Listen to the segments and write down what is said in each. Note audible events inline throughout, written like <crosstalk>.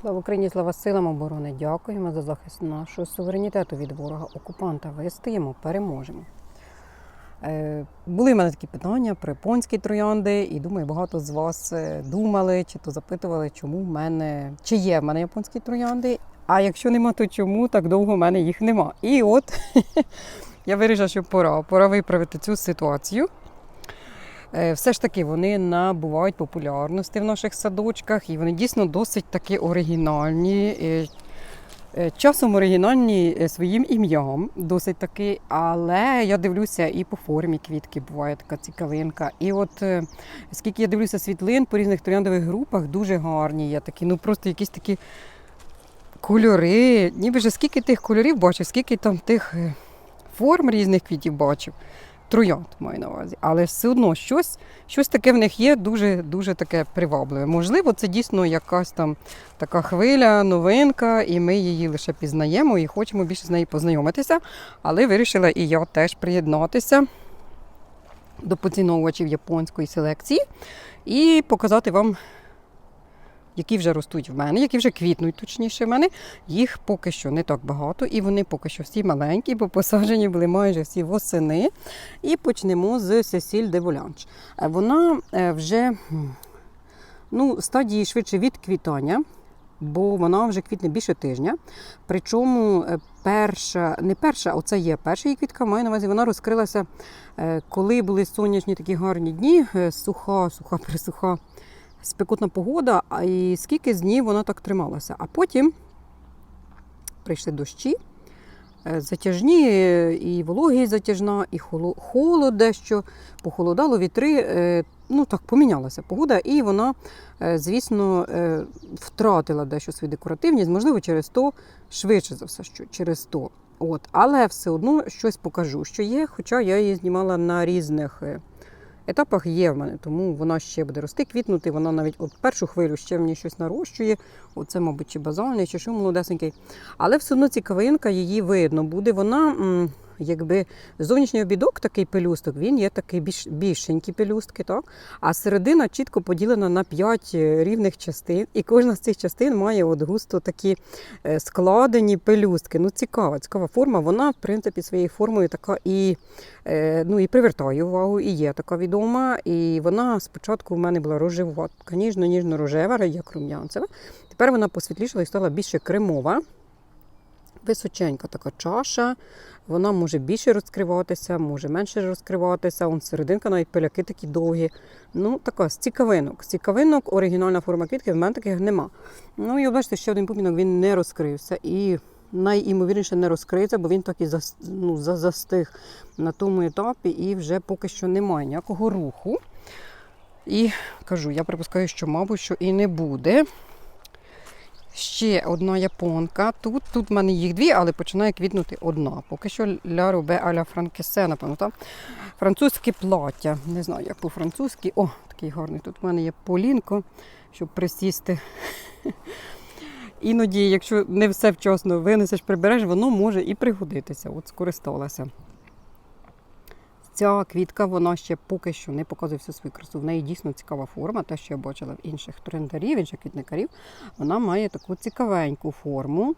Слава Україні, слава силам оборони. Дякуємо за захист нашого суверенітету від ворога окупанта. Вистоїмо, переможемо. Е, були в мене такі питання про японські троянди, і думаю, багато з вас е, думали чи то запитували, чому в мене чи є в мене японські троянди. А якщо нема, то чому так довго в мене їх нема? І от <laughs> я вирішила, що пора, пора виправити цю ситуацію. Е, Все ж таки вони набувають популярності в наших садочках, і вони дійсно досить таки оригінальні. е, Часом оригінальні е, своїм ім'ям, досить таки, але я дивлюся і по формі квітки буває така цікавинка. І от скільки я дивлюся світлин по різних трояндових групах, дуже гарні є такі, ну просто якісь такі кольори. Ніби вже скільки тих кольорів бачив, скільки там тих форм різних квітів бачив. Троянд маю на увазі, але все одно щось, щось таке в них є дуже дуже таке привабливе. Можливо, це дійсно якась там така хвиля, новинка, і ми її лише пізнаємо і хочемо більше з нею познайомитися. Але вирішила і я теж приєднатися до поціновувачів японської селекції і показати вам, які вже ростуть в мене, які вже квітнуть, точніше в мене. Їх поки що не так багато, і вони поки що всі маленькі, бо посаджені були майже всі восени. І почнемо з Сесіль де Волянч. Вона е, вже ну, стадії швидше від квітання. Бо вона вже квітне більше тижня. Причому е, перша, не перша, оце є перша її квітка, маю на увазі, вона розкрилася, е, коли були сонячні такі гарні дні, суха, суха, присуха, спекотна погода, і скільки з днів вона так трималася. А потім прийшли дощі, е, затяжні, е, і вологість затяжна, і холо- холод дещо, похолодало вітри. е, Ну так помінялася погода, і вона, звісно, втратила дещо свою декоративність, можливо, через то, швидше за все, що через то. От, але все одно щось покажу, що є, хоча я її знімала на різних етапах є в мене, тому вона ще буде рости, квітнути. Вона навіть от першу хвилю ще ній щось нарощує. Оце, мабуть, чи базальний, чи що молодесенький. Але все одно цікавинка, її видно буде. Вона. Якби зовнішній обідок, такий пелюсток, він є такий більш більшенькі пелюстки, так? а середина чітко поділена на п'ять е, рівних частин, і кожна з цих частин має от густо такі е, складені пелюстки. Ну, цікава, цікава форма. Вона, в принципі, своєю формою така і, е, ну, і привертає увагу, і є така відома. І вона спочатку в мене була рожева, ніжно ніжно рожева, як рум'янцева. Тепер вона посвітлішала і стала більше кремова. Височенька така чаша, вона може більше розкриватися, може менше розкриватися. Он серединка навіть пиляки такі довгі. Ну, така з цікавинок. З цікавинок оригінальна форма квітки, в мене таких нема. Ну і бачите, ще один пупінок він не розкрився. І найімовірніше не розкриється, бо він так і ну, за- застиг на тому етапі і вже поки що немає ніякого руху. І кажу, я припускаю, що, мабуть, що і не буде. Ще одна японка. Тут тут в мене їх дві, але починає квітнути одна. Поки що ля рубе аля франкесе, напевно. Там. Французьке плаття. Не знаю, як по-французьки. О, такий гарний. Тут в мене є полінко, щоб присісти. <laughs> Іноді, якщо не все вчасно винесеш, прибереш, воно може і пригодитися. От скористалася. Ця квітка, вона ще поки що не показує всю свою красу. В неї дійсно цікава форма, те, що я бачила в інших трендарів, інших квітникарів. Вона має таку цікавеньку форму,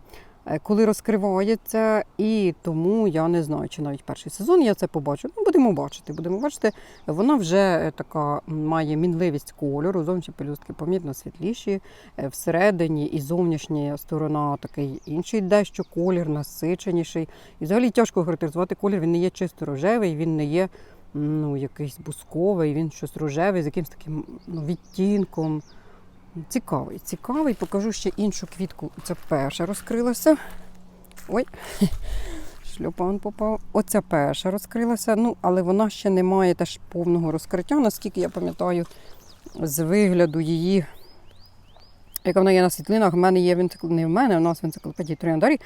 коли розкривається. І тому я не знаю, чи навіть перший сезон я це побачу. Ну, будемо бачити. Будемо бачити. Вона вже е, така має мінливість кольору, зовнішні пелюстки помітно світліші. е, Всередині і зовнішня сторона такий інший дещо колір, насиченіший. І взагалі тяжко характеризувати колір. Він не є чисто рожевий, він не є ну, якийсь бусковий, він щось рожевий з якимось таким ну, відтінком. Цікавий, цікавий. Покажу ще іншу квітку. Це перша розкрилася. Ой, <laughs> шльопан попав. Оця перша розкрилася, ну, але вона ще не має теж повного розкриття, наскільки я пам'ятаю, з вигляду її. Яка вона є на світлинах, в мене є в не в мене, у нас в енциклопедії Трояндарі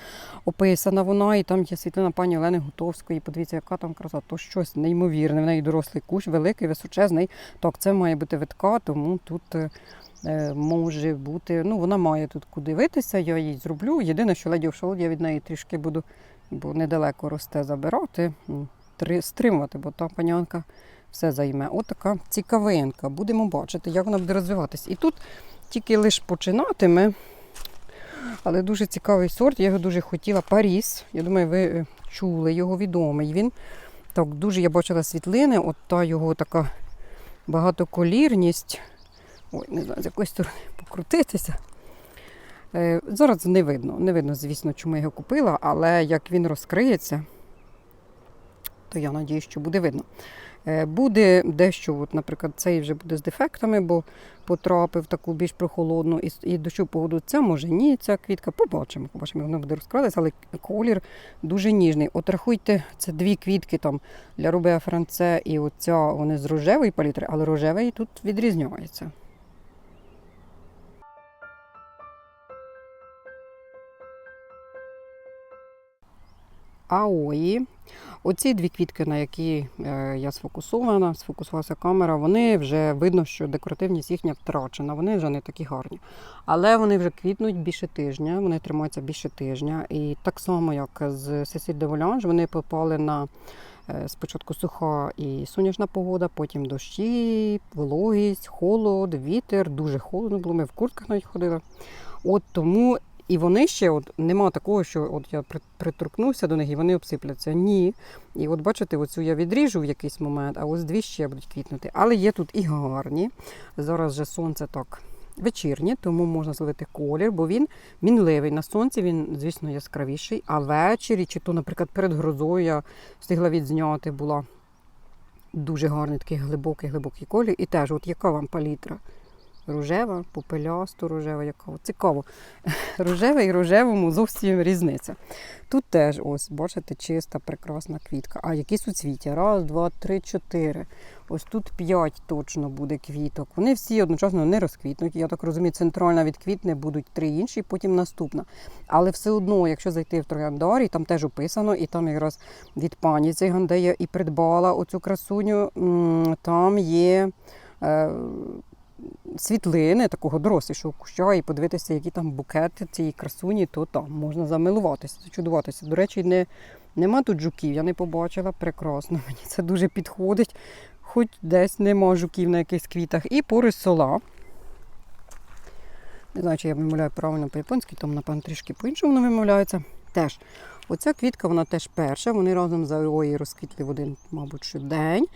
описана вона, і там є світлина пані Олени Гутовської. Подивіться, яка там краса, то щось неймовірне. В неї дорослий кущ, великий, височезний. Так, це має бути витка, тому тут е, е, може бути. Ну, вона має тут куди дивитися, я їй зроблю. Єдине, що леді Овшолод я від неї трішки буду, бо недалеко росте забирати, три- стримувати, бо та панянка все займе. Отака цікавинка. Будемо бачити, як вона буде розвиватись. І тут тільки лише починатиме. Але дуже цікавий сорт, я його дуже хотіла. Паріс. Я думаю, ви е, чули його відомий. Він так дуже я бачила світлини, от та його така багатоколірність. Ой, не знаю, з якої сторони <laughs> покрутитися. Е, Зараз не видно. Не видно, звісно, чому я його купила, але як він розкриється, то я надію, що буде видно. Е, Буде дещо, от, наприклад, цей вже буде з дефектами, бо потрапив таку більш прохолодну і, і дощу погоду. Ця може ні, ця квітка. Побачимо, побачимо, вона буде розкриватися, але колір дуже ніжний. От рахуйте, це дві квітки там для Рубеа Франце і оця вони з рожевої палітри, але рожевий тут відрізняється. Аої. Оці дві квітки, на які е, я сфокусована, сфокусувалася камера, вони вже видно, що декоративність їхня втрачена, вони вже не такі гарні. Але вони вже квітнуть більше тижня, вони тримаються більше тижня. І так само, як з Сесіль де Волянж, вони попали на е, спочатку суха і сонячна погода, потім дощі, вологість, холод, вітер, дуже холодно було. Ми в куртках навіть ходили. От тому і вони ще от нема такого, що от я при- приторкнувся до них і вони обсипляться. Ні. І от бачите, оцю я відріжу в якийсь момент, а ось дві ще будуть квітнути. Але є тут і гарні. Зараз же сонце так вечірнє, тому можна зловити колір, бо він мінливий. На сонці він, звісно, яскравіший. А ввечері, чи то, наприклад, перед грозою я встигла відзняти, була дуже гарний такий глибокий, глибокий колір. І теж, от яка вам палітра? Рожева, попелясто <laughs> рожева, от цікаво. Рожеве і рожевому зовсім різниця. Тут теж, ось, бачите, чиста, прекрасна квітка. А які суцвіття? Раз, два, три, чотири. Ось тут п'ять точно буде квіток. Вони всі одночасно не розквітнуть. Я так розумію, центральна відквітне, будуть три інші, потім наступна. Але все одно, якщо зайти в трояндарій, там теж описано, і там якраз від пані циган, де я і придбала оцю красуню, там є. Світлини такого дорослішого куща і подивитися, які там букети цієї красуні, то там можна замилуватися, зачудуватися. До речі, не, нема тут жуків, я не побачила. Прекрасно, <laughs> мені це дуже підходить. Хоч десь нема жуків на якихось квітах. І порис сола. Не знаю, чи я вимовляю правильно по-японськи, там, напевно, трішки по-іншому воно вимовляється. Теж. Оця квітка, вона теж перша. Вони разом з Аої розквітли в один, мабуть, що день.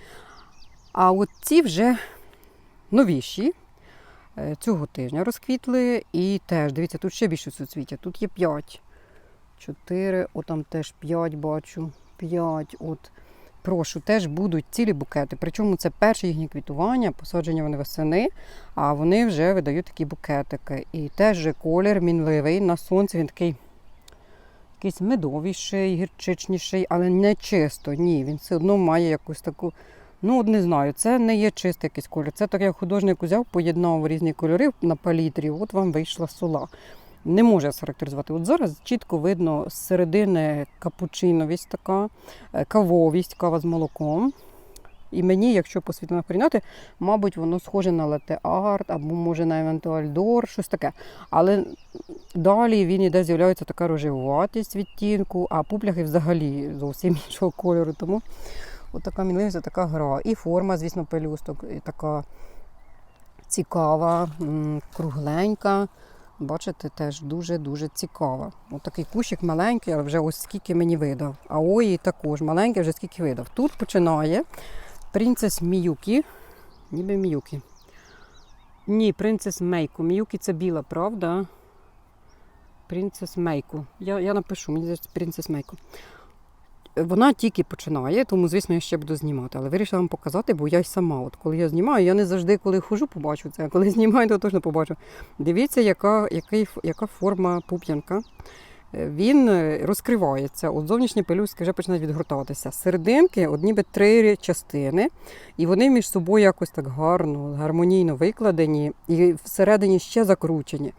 А от ці вже новіші. Е, Цього тижня розквітли. І теж, дивіться, тут ще більше суцвіття. Тут є 5. 4, отам теж 5 бачу. 5. От. Прошу, теж будуть цілі букети. Причому це перше їхнє квітування, посадження вони восени, а вони вже видають такі букетики. І теж колір мінливий. На сонці він такий якийсь медовіший, гірчичніший, але не чисто. Ні, він все одно має якусь таку. Ну, от не знаю, це не є чистий якийсь колір. Це так, як художник узяв, поєднав різні кольори на палітрі, от вам вийшла сола. Не може схарактеризувати. От зараз чітко видно з середини капучиновість така, е, кавовість, кава з молоком. І мені, якщо по світлинах порівняти, мабуть, воно схоже на лате арт або може на евентуаль дор, щось таке. Але далі він іде, з'являється така рожевуватість відтінку, а пупляхи взагалі зовсім <laughs> іншого кольору. Тому така мінливість, така гра. І форма, звісно, пелюсток така цікава, кругленька. Бачите, теж дуже-дуже цікава. От такий кущик маленький, але вже ось скільки мені видав. А ої також маленький, вже скільки видав. Тут починає принцес Міюкі. Ніби Міюкі. Ні, принцес Мейко. Міюкі це біла, правда? Принцес Мейко. Я, я напишу, мені здається, принцес Мейко. Вона тільки починає, тому, звісно, я ще буду знімати. Але вирішила вам показати, бо я й сама. От коли я знімаю, я не завжди, коли хожу, побачу це. А коли <laughs> знімаю, то точно побачу. Дивіться, яка, який, яка форма пуп'янка. Е, Він е, розкривається. От зовнішні пелюстки вже починають відгортатися. Серединки, от ніби три частини, і вони між собою якось так гарно, гармонійно викладені, і всередині ще закручені.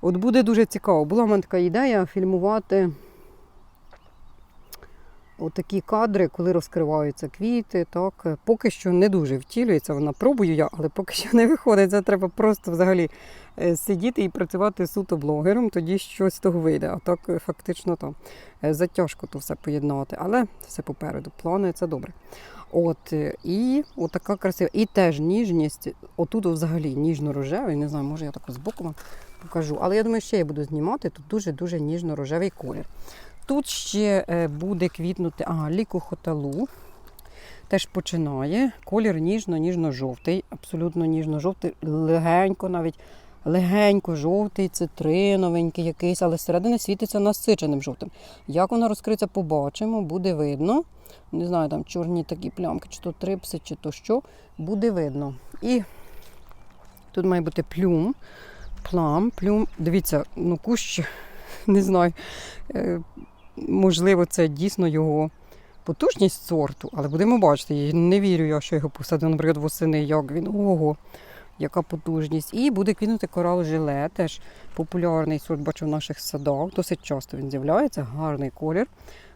От буде дуже цікаво. Була в мене така ідея фільмувати отакі кадри, коли розкриваються квіти. Так. Поки що не дуже втілюється, вона пробую я, але поки що не виходить. Це треба просто взагалі е, сидіти і працювати суто блогером, тоді щось того вийде. А так е, фактично там е, затяжко то все поєднати. Але все попереду. Плани це добре. От, і отака красива. І теж ніжність. Отут взагалі ніжно-рожевий. Не знаю, може я так збоку вам покажу. Але я думаю, ще я буду знімати. Тут дуже-дуже ніжно-рожевий колір. Тут ще е, буде квітнути ага, ліку хоталу. Теж починає. Колір ніжно-ніжно-жовтий, абсолютно ніжно-жовтий, легенько навіть. Легенько жовтий, цитриновенький якийсь, але зсередини світиться насиченим жовтим. Як воно розкриється, побачимо, буде видно. Не знаю, там чорні такі плямки, чи то трипси, чи то що, буде видно. І тут має бути плюм, плам, плюм. Дивіться, ну кущ, <laughs> не знаю, е, можливо, це дійсно його потужність сорту, але будемо бачити. Не вірю я, що його посадив, наприклад, восени, як він. Ого, яка потужність. І буде квітнути корал жиле, теж популярний сорт, бачу в наших садах. Досить часто він з'являється, гарний колір.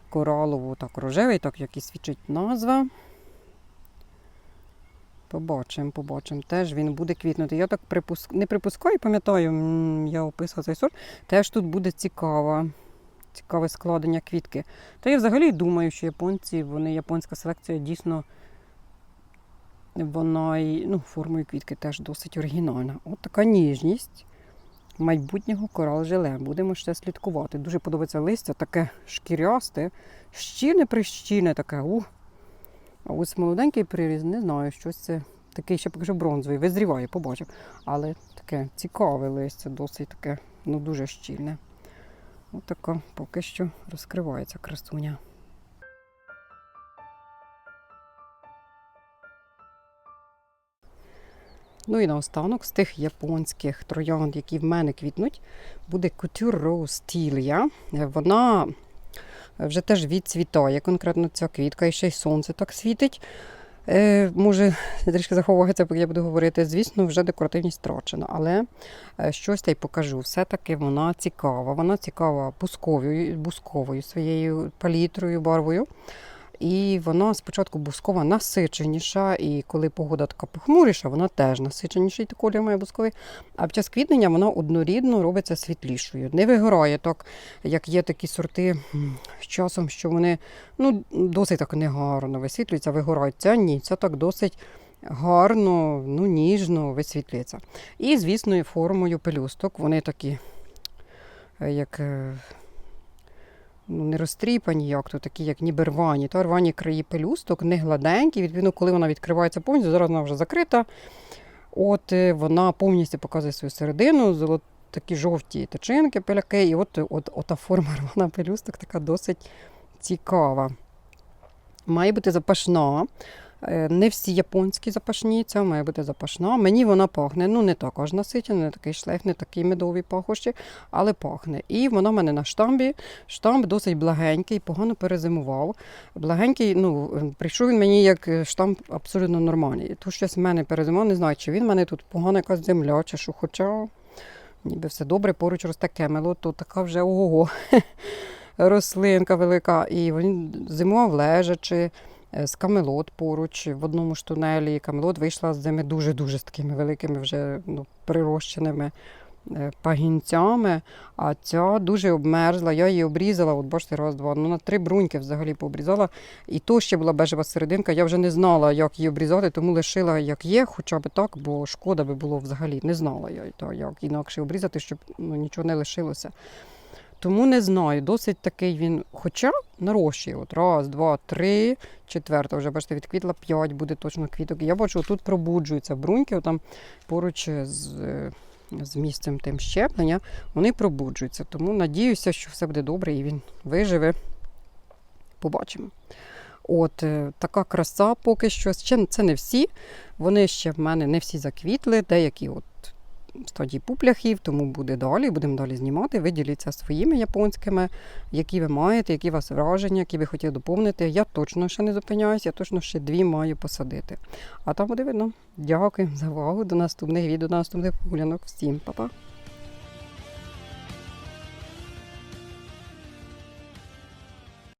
Коралово, так, рожевий, так як і свідчить назва. Побачимо, побачимо. Теж він буде квітнути. Я так припуск... не припускаю, пам'ятаю, я описувала цей сорт. Теж тут буде цікава, цікаве складення квітки. Та я взагалі думаю, що японці, вони японська селекція дійсно вона і ну, формою квітки теж досить оригінальна. От така ніжність майбутнього корал жиле. Будемо ще слідкувати. Дуже подобається листя, таке шкірясте, щільне прищільне таке. У. А ось молоденький приріз, не знаю, щось це такий ще покажу бронзовий, визріває, побачив. Але таке цікаве листя, досить таке, ну дуже щільне. Ось така поки що розкривається красуня. Ну і наостанок з тих японських троянд, які в мене квітнуть, буде Couture Rose Вона вже теж відцвітає, конкретно ця квітка, і ще й сонце так світить. Е, може, трішки заховуватися, бо я буду говорити. Звісно, вже декоративність втрачена, але е, щось та й покажу. Все-таки вона цікава. Вона цікава бусковою, бусковою своєю палітрою, барвою. І вона спочатку бускова насиченіша, і коли погода така похмуріша, вона теж насиченіший колір має бусковий. А під час квітнення вона однорідно робиться світлішою. Не вигорає так, як є такі сорти з часом, що вони ну, досить так негарно висвітлюються, вигорають. Ця ні, це так досить гарно, ну, ніжно висвітлюється. І, звісно, формою пелюсток. Вони такі, е, як. Ну, не розтріпані, як то такі, як ніби рвані. Та рвані краї пелюсток, не гладенькі. Відповідно, коли вона відкривається повністю, зараз вона вже закрита. От е, вона повністю показує свою середину, золот, такі жовті тичинки, пеляки. І от, от, ота форма <laughs> рвана пелюсток така досить цікава. Має бути запашна. Е, Не всі японські запашні, ця має бути запашна. Мені вона пахне, ну не так аж насичена, не такий шлейф, не такий медовий пахощі, але пахне. І вона в мене на штамбі. Штамп досить благенький, погано перезимував. Благенький, ну, прийшов він мені як е, штамп абсолютно нормальний. Тут щось в мене перезимував, не знаю, чи він в мене тут погана якась земля, чи що, хоча ніби все добре, поруч росте кемело, то така вже ого <laughs> рослинка велика. І він зимував лежачи е, з камелот поруч в одному ж тунелі. Камелот вийшла з зими дуже-дуже з такими великими вже ну, прирощеними е, пагінцями, а ця дуже обмерзла. Я її обрізала, от бачите, раз, два. Ну, на три бруньки взагалі пообрізала. І то ще була бежева серединка. Я вже не знала, як її обрізати, тому лишила як є, хоча б так, бо шкода би було взагалі. Не знала я, як інакше обрізати, щоб ну, нічого не лишилося. Тому не знаю, досить такий він, хоча нарощує. От раз, два, три, четверта, вже бачите, відквітла п'ять, буде точно квіток. Я бачу, тут пробуджуються бруньки, там поруч з, е, з місцем тим щеплення, вони пробуджуються. Тому надіюся, що все буде добре і він виживе. Побачимо. От е, така краса поки що. Ще це не всі. Вони ще в мене не всі заквітли, деякі от стадії пупляхів, тому буде далі. Будемо далі знімати. Ви діліться своїми японськими, які ви маєте, які у вас враження, які ви хотіли доповнити. Я точно ще не зупиняюся, я точно ще дві маю посадити. А там буде видно. Дякую за увагу. До наступних відео, до наступних погулянок. Всім па-па!